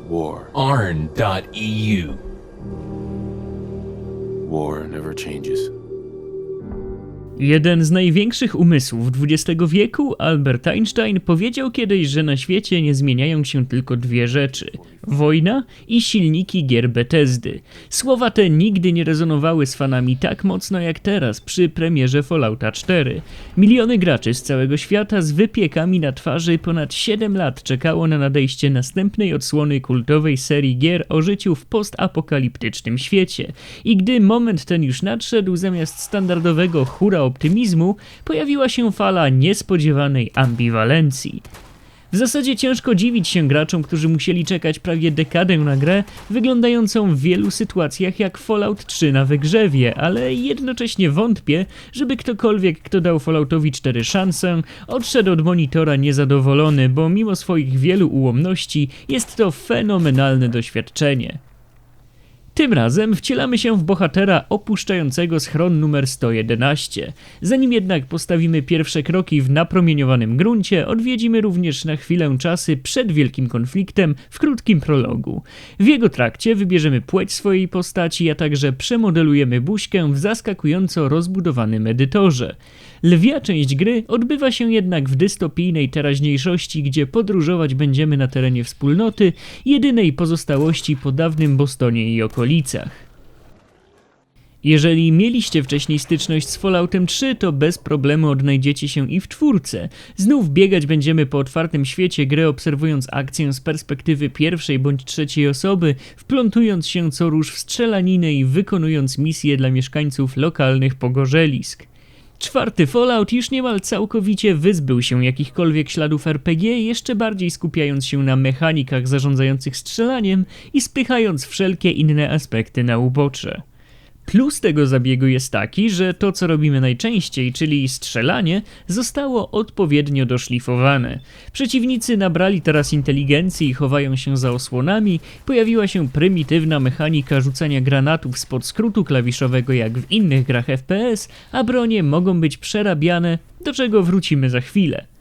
War. arn.eu. War never changes. Jeden z największych umysłów XX wieku, Albert Einstein, powiedział kiedyś, że na świecie nie zmieniają się tylko dwie rzeczy: wojna i silniki gier Bethesdy. Słowa te nigdy nie rezonowały z fanami tak mocno jak teraz przy premierze Fallouta 4. Miliony graczy z całego świata z wypiekami na twarzy ponad 7 lat czekało na nadejście następnej odsłony kultowej serii gier o życiu w postapokaliptycznym świecie. I gdy moment ten już nadszedł, zamiast standardowego hura optymizmu, pojawiła się fala niespodziewanej ambiwalencji. W zasadzie ciężko dziwić się graczom, którzy musieli czekać prawie dekadę na grę, wyglądającą w wielu sytuacjach jak Fallout 3 na wygrzewie, ale jednocześnie wątpię, żeby ktokolwiek, kto dał Falloutowi 4 szansę, odszedł od monitora niezadowolony, bo mimo swoich wielu ułomności jest to fenomenalne doświadczenie. Tym razem wcielamy się w bohatera opuszczającego schron numer 111. Zanim jednak postawimy pierwsze kroki w napromieniowanym gruncie, odwiedzimy również na chwilę czasy przed wielkim konfliktem w krótkim prologu. W jego trakcie wybierzemy płeć swojej postaci, a także przemodelujemy buźkę w zaskakująco rozbudowanym edytorze. Lwia część gry odbywa się jednak w dystopijnej teraźniejszości, gdzie podróżować będziemy na terenie wspólnoty, jedynej pozostałości po dawnym Bostonie i okolicach. Jeżeli mieliście wcześniej styczność z Falloutem 3, to bez problemu odnajdziecie się i w czwórce. Znów biegać będziemy po otwartym świecie gry, obserwując akcję z perspektywy pierwszej bądź trzeciej osoby, wplątując się co róż w strzelaninę i wykonując misje dla mieszkańców lokalnych pogorzelisk. Czwarty Fallout już niemal całkowicie wyzbył się jakichkolwiek śladów RPG, jeszcze bardziej skupiając się na mechanikach zarządzających strzelaniem i spychając wszelkie inne aspekty na ubocze. Plus tego zabiegu jest taki, że to co robimy najczęściej, czyli strzelanie, zostało odpowiednio doszlifowane. Przeciwnicy nabrali teraz inteligencji i chowają się za osłonami, pojawiła się prymitywna mechanika rzucania granatów spod skrótu klawiszowego jak w innych grach FPS, a bronie mogą być przerabiane, do czego wrócimy za chwilę.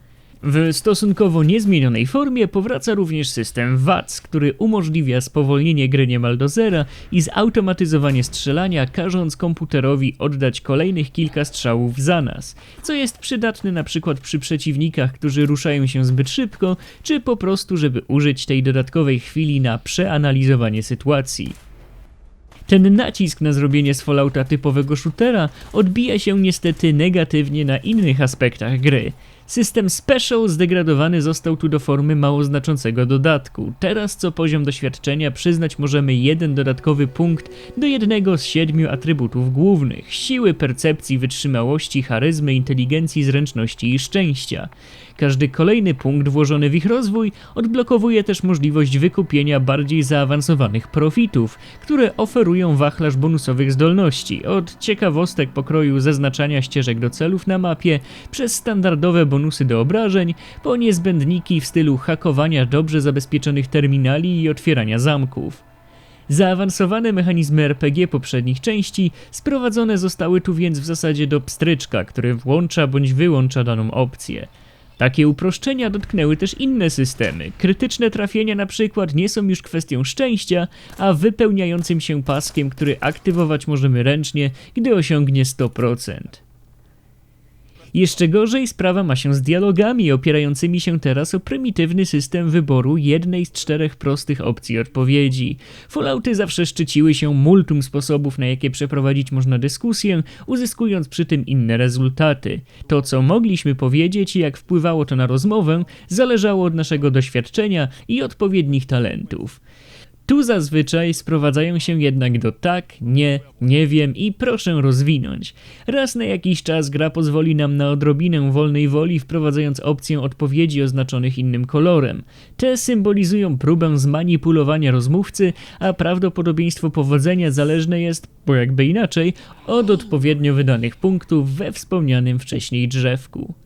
W stosunkowo niezmienionej formie powraca również system VATS, który umożliwia spowolnienie gry niemal do zera i zautomatyzowanie strzelania, każąc komputerowi oddać kolejnych kilka strzałów za nas, co jest przydatne na przykład przy przeciwnikach, którzy ruszają się zbyt szybko, czy po prostu żeby użyć tej dodatkowej chwili na przeanalizowanie sytuacji. Ten nacisk na zrobienie z Fallouta typowego shootera odbija się niestety negatywnie na innych aspektach gry. System Special zdegradowany został tu do formy mało znaczącego dodatku. Teraz co poziom doświadczenia przyznać możemy jeden dodatkowy punkt do jednego z siedmiu atrybutów głównych: siły, percepcji, wytrzymałości, charyzmy, inteligencji, zręczności i szczęścia. Każdy kolejny punkt włożony w ich rozwój odblokowuje też możliwość wykupienia bardziej zaawansowanych profitów, które oferują wachlarz bonusowych zdolności, od ciekawostek pokroju zaznaczania ścieżek do celów na mapie, przez standardowe bonusy do obrażeń, po niezbędniki w stylu hakowania dobrze zabezpieczonych terminali i otwierania zamków. Zaawansowane mechanizmy RPG poprzednich części sprowadzone zostały tu więc w zasadzie do pstryczka, który włącza bądź wyłącza daną opcję. Takie uproszczenia dotknęły też inne systemy. Krytyczne trafienia na przykład nie są już kwestią szczęścia, a wypełniającym się paskiem, który aktywować możemy ręcznie, gdy osiągnie 100%. Jeszcze gorzej sprawa ma się z dialogami opierającymi się teraz o prymitywny system wyboru jednej z czterech prostych opcji odpowiedzi. Fallouty zawsze szczyciły się multum sposobów, na jakie przeprowadzić można dyskusję, uzyskując przy tym inne rezultaty. To, co mogliśmy powiedzieć i jak wpływało to na rozmowę, zależało od naszego doświadczenia i odpowiednich talentów. Tu zazwyczaj sprowadzają się jednak do tak, nie, nie wiem i proszę rozwinąć. Raz na jakiś czas gra pozwoli nam na odrobinę wolnej woli, wprowadzając opcję odpowiedzi oznaczonych innym kolorem. Te symbolizują próbę zmanipulowania rozmówcy, a prawdopodobieństwo powodzenia zależne jest, bo jakby inaczej, od odpowiednio wydanych punktów we wspomnianym wcześniej drzewku.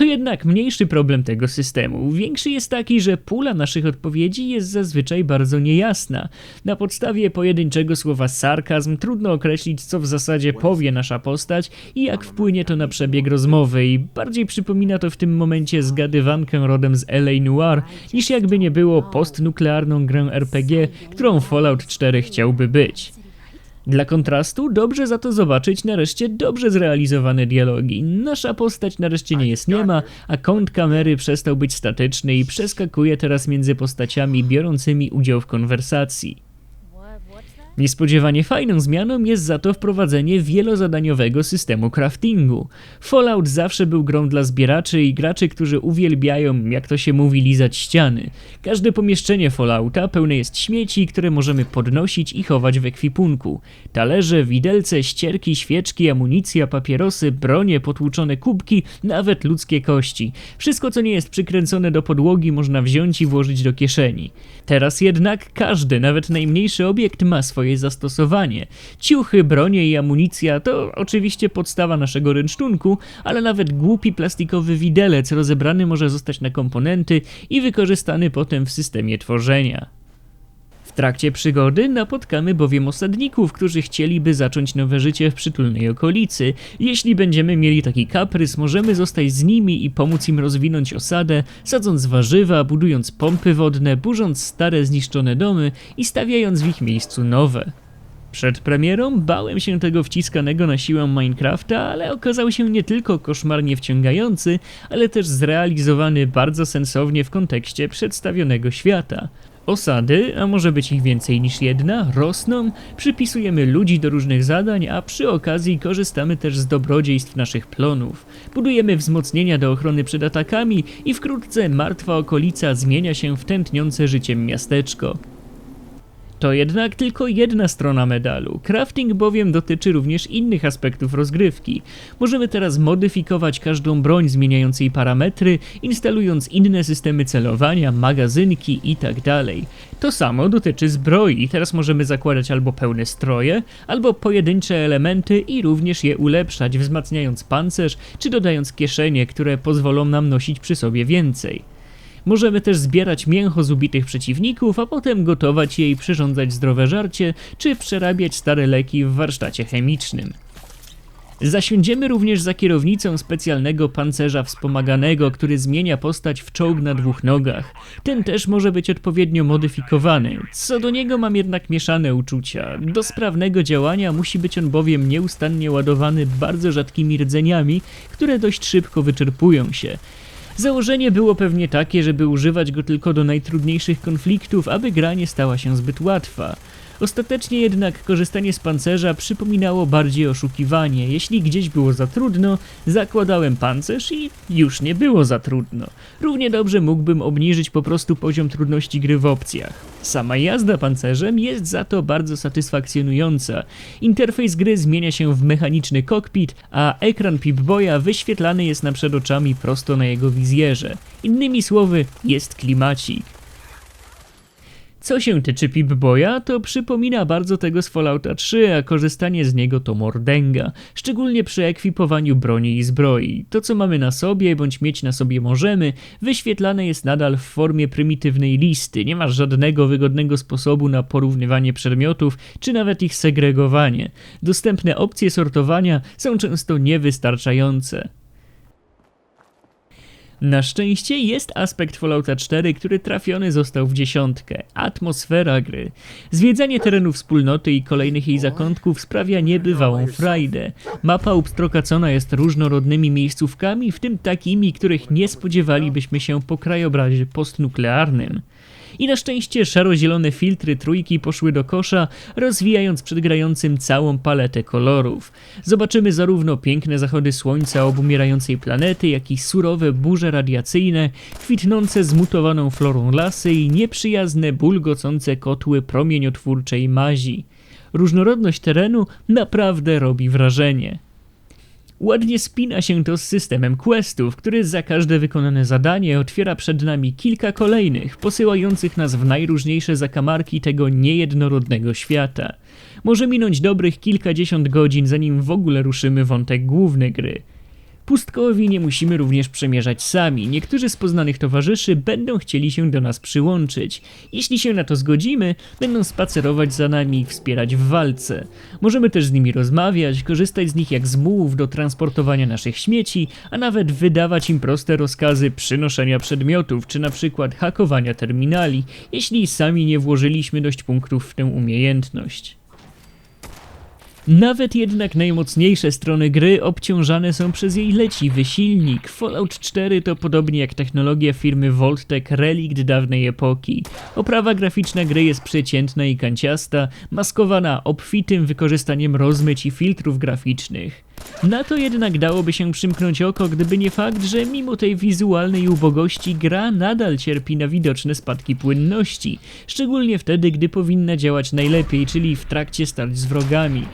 To jednak mniejszy problem tego systemu. Większy jest taki, że pula naszych odpowiedzi jest zazwyczaj bardzo niejasna. Na podstawie pojedynczego słowa sarkazm trudno określić, co w zasadzie powie nasza postać i jak wpłynie to na przebieg rozmowy i bardziej przypomina to w tym momencie zgadywankę rodem z LA Noir, niż jakby nie było postnuklearną grę RPG, którą Fallout 4 chciałby być. Dla kontrastu dobrze za to zobaczyć nareszcie dobrze zrealizowane dialogi. Nasza postać nareszcie nie jest niema, a kąt kamery przestał być statyczny i przeskakuje teraz między postaciami biorącymi udział w konwersacji. Niespodziewanie fajną zmianą jest za to wprowadzenie wielozadaniowego systemu craftingu. Fallout zawsze był grą dla zbieraczy i graczy, którzy uwielbiają, jak to się mówi, lizać ściany. Każde pomieszczenie Fallouta pełne jest śmieci, które możemy podnosić i chować w ekwipunku. Talerze, widelce, ścierki, świeczki, amunicja, papierosy, bronie, potłuczone kubki, nawet ludzkie kości. Wszystko, co nie jest przykręcone do podłogi, można wziąć i włożyć do kieszeni. Teraz jednak każdy, nawet najmniejszy obiekt ma swoje zastosowanie. Ciuchy, bronie i amunicja to oczywiście podstawa naszego rynsztunku, ale nawet głupi plastikowy widelec rozebrany może zostać na komponenty i wykorzystany potem w systemie tworzenia. W trakcie przygody napotkamy bowiem osadników, którzy chcieliby zacząć nowe życie w przytulnej okolicy. Jeśli będziemy mieli taki kaprys, możemy zostać z nimi i pomóc im rozwinąć osadę, sadząc warzywa, budując pompy wodne, burząc stare zniszczone domy i stawiając w ich miejscu nowe. Przed premierą bałem się tego wciskanego na siłę Minecrafta, ale okazał się nie tylko koszmarnie wciągający, ale też zrealizowany bardzo sensownie w kontekście przedstawionego świata. Osady, a może być ich więcej niż jedna, rosną, przypisujemy ludzi do różnych zadań, a przy okazji korzystamy też z dobrodziejstw naszych plonów. Budujemy wzmocnienia do ochrony przed atakami i wkrótce martwa okolica zmienia się w tętniące życiem miasteczko. To jednak tylko jedna strona medalu. Crafting bowiem dotyczy również innych aspektów rozgrywki. Możemy teraz modyfikować każdą broń zmieniając jej parametry, instalując inne systemy celowania, magazynki itd. To samo dotyczy zbroi. Teraz możemy zakładać albo pełne stroje, albo pojedyncze elementy i również je ulepszać, wzmacniając pancerz czy dodając kieszenie, które pozwolą nam nosić przy sobie więcej. Możemy też zbierać mięcho z ubitych przeciwników, a potem gotować je i przyrządzać zdrowe żarcie, czy przerabiać stare leki w warsztacie chemicznym. Zasiądziemy również za kierownicą specjalnego pancerza wspomaganego, który zmienia postać w czołg na dwóch nogach. Ten też może być odpowiednio modyfikowany. Co do niego mam jednak mieszane uczucia. Do sprawnego działania musi być on bowiem nieustannie ładowany bardzo rzadkimi rdzeniami, które dość szybko wyczerpują się. Założenie było pewnie takie, żeby używać go tylko do najtrudniejszych konfliktów, aby gra nie stała się zbyt łatwa. Ostatecznie jednak korzystanie z pancerza przypominało bardziej oszukiwanie. Jeśli gdzieś było za trudno, zakładałem pancerz i już nie było za trudno. Równie dobrze mógłbym obniżyć po prostu poziom trudności gry w opcjach. Sama jazda pancerzem jest za to bardzo satysfakcjonująca. Interfejs gry zmienia się w mechaniczny kokpit, a ekran Pip-Boya wyświetlany jest nam przed oczami prosto na jego wizjerze. Innymi słowy, jest klimacik. Co się tyczy Pip-Boya, to przypomina bardzo tego z Fallouta 3, a korzystanie z niego to mordęga, szczególnie przy ekwipowaniu broni i zbroi. To co mamy na sobie, bądź mieć na sobie możemy, wyświetlane jest nadal w formie prymitywnej listy, nie ma żadnego wygodnego sposobu na porównywanie przedmiotów, czy nawet ich segregowanie. Dostępne opcje sortowania są często niewystarczające. Na szczęście jest aspekt Fallouta 4, który trafiony został w dziesiątkę. Atmosfera gry. Zwiedzanie terenów wspólnoty i kolejnych jej zakątków sprawia niebywałą frajdę. Mapa ubstrokacona jest różnorodnymi miejscówkami, w tym takimi, których nie spodziewalibyśmy się po krajobrazie postnuklearnym. I na szczęście szaro-zielone filtry trójki poszły do kosza, rozwijając przed grającym całą paletę kolorów. Zobaczymy zarówno piękne zachody słońca obumierającej planety, jak i surowe burze radiacyjne, kwitnące zmutowaną florą lasy i nieprzyjazne, bulgocące kotły promieniotwórczej mazi. Różnorodność terenu naprawdę robi wrażenie. Ładnie spina się to z systemem questów, który za każde wykonane zadanie otwiera przed nami kilka kolejnych, posyłających nas w najróżniejsze zakamarki tego niejednorodnego świata. Może minąć dobrych kilkadziesiąt godzin, zanim w ogóle ruszymy wątek główny gry. Pustkowi nie musimy również przemierzać sami. Niektórzy z poznanych towarzyszy będą chcieli się do nas przyłączyć. Jeśli się na to zgodzimy, będą spacerować za nami i wspierać w walce. Możemy też z nimi rozmawiać, korzystać z nich jak z mułów do transportowania naszych śmieci, a nawet wydawać im proste rozkazy przynoszenia przedmiotów, czy na przykład hakowania terminali, jeśli sami nie włożyliśmy dość punktów w tę umiejętność. Nawet jednak najmocniejsze strony gry obciążane są przez jej leciwy silnik. Fallout 4 to podobnie jak technologia firmy Voltec relikt dawnej epoki. Oprawa graficzna gry jest przeciętna i kanciasta, maskowana obfitym wykorzystaniem rozmyć i filtrów graficznych. Na to jednak dałoby się przymknąć oko, gdyby nie fakt, że mimo tej wizualnej ubogości gra nadal cierpi na widoczne spadki płynności, szczególnie wtedy, gdy powinna działać najlepiej, czyli w trakcie starć z wrogami.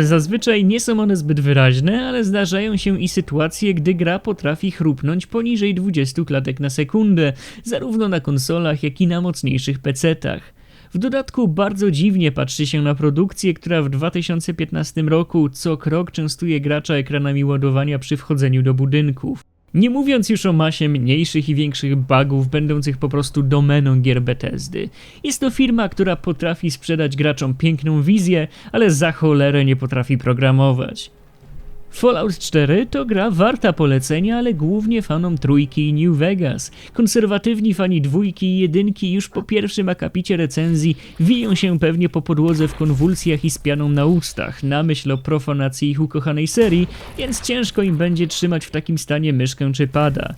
Zazwyczaj nie są one zbyt wyraźne, ale zdarzają się i sytuacje, gdy gra potrafi chrupnąć poniżej 20 klatek na sekundę, zarówno na konsolach, jak i na mocniejszych PC-tach. W dodatku bardzo dziwnie patrzy się na produkcję, która w 2015 roku co krok częstuje gracza ekranami ładowania przy wchodzeniu do budynków. Nie mówiąc już o masie mniejszych i większych bugów, będących po prostu domeną gier Bethesdy. Jest to firma, która potrafi sprzedać graczom piękną wizję, ale za cholerę nie potrafi programować. Fallout 4 to gra warta polecenia, ale głównie fanom trójki i New Vegas. Konserwatywni fani dwójki i jedynki już po pierwszym akapicie recenzji wiją się pewnie po podłodze w konwulsjach i z pianą na ustach, na myśl o profanacji ich ukochanej serii, więc ciężko im będzie trzymać w takim stanie myszkę czy pada.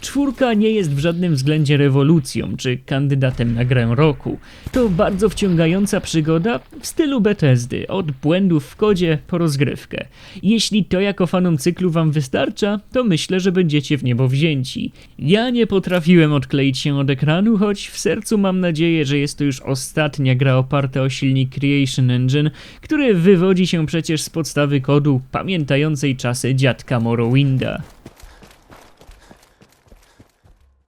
Czwórka nie jest w żadnym względzie rewolucją czy kandydatem na grę roku. To bardzo wciągająca przygoda w stylu Bethesdy, od błędów w kodzie po rozgrywkę. Jeśli to jako fanom cyklu wam wystarcza, to myślę, że będziecie w niebo wzięci. Ja nie potrafiłem odkleić się od ekranu, choć w sercu mam nadzieję, że jest to już ostatnia gra oparta o silnik Creation Engine, który wywodzi się przecież z podstawy kodu pamiętającej czasy dziadka Morrowinda.